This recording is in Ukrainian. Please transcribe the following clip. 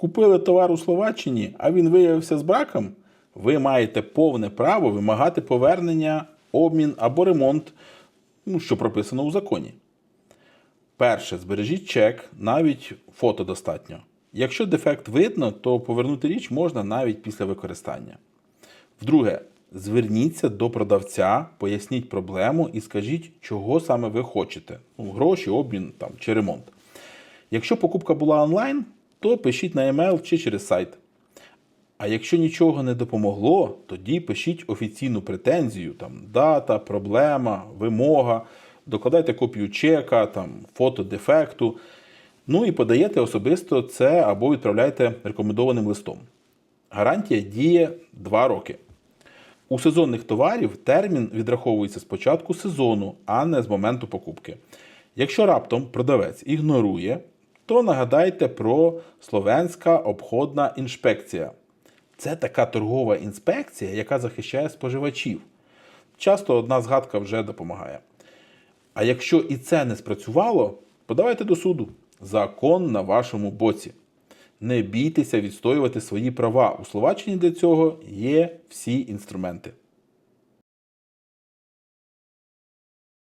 Купили товар у Словаччині, а він виявився з браком. Ви маєте повне право вимагати повернення, обмін або ремонт, ну, що прописано у законі. Перше, збережіть чек, навіть фото достатньо. Якщо дефект видно, то повернути річ можна навіть після використання. Вдруге, зверніться до продавця, поясніть проблему і скажіть, чого саме ви хочете: ну, гроші, обмін там, чи ремонт. Якщо покупка була онлайн, то пишіть на e-mail чи через сайт. А якщо нічого не допомогло, тоді пишіть офіційну претензію, там дата, проблема, вимога, докладайте копію чека, там, фото дефекту. Ну і подаєте особисто це або відправляйте рекомендованим листом. Гарантія діє 2 роки. У сезонних товарів термін відраховується з початку сезону, а не з моменту покупки. Якщо раптом продавець ігнорує, то нагадайте про Словенська обходна інспекція. Це така торгова інспекція, яка захищає споживачів. Часто одна згадка вже допомагає. А якщо і це не спрацювало, подавайте до суду. Закон на вашому боці. Не бійтеся відстоювати свої права. У Словаччині для цього є всі інструменти.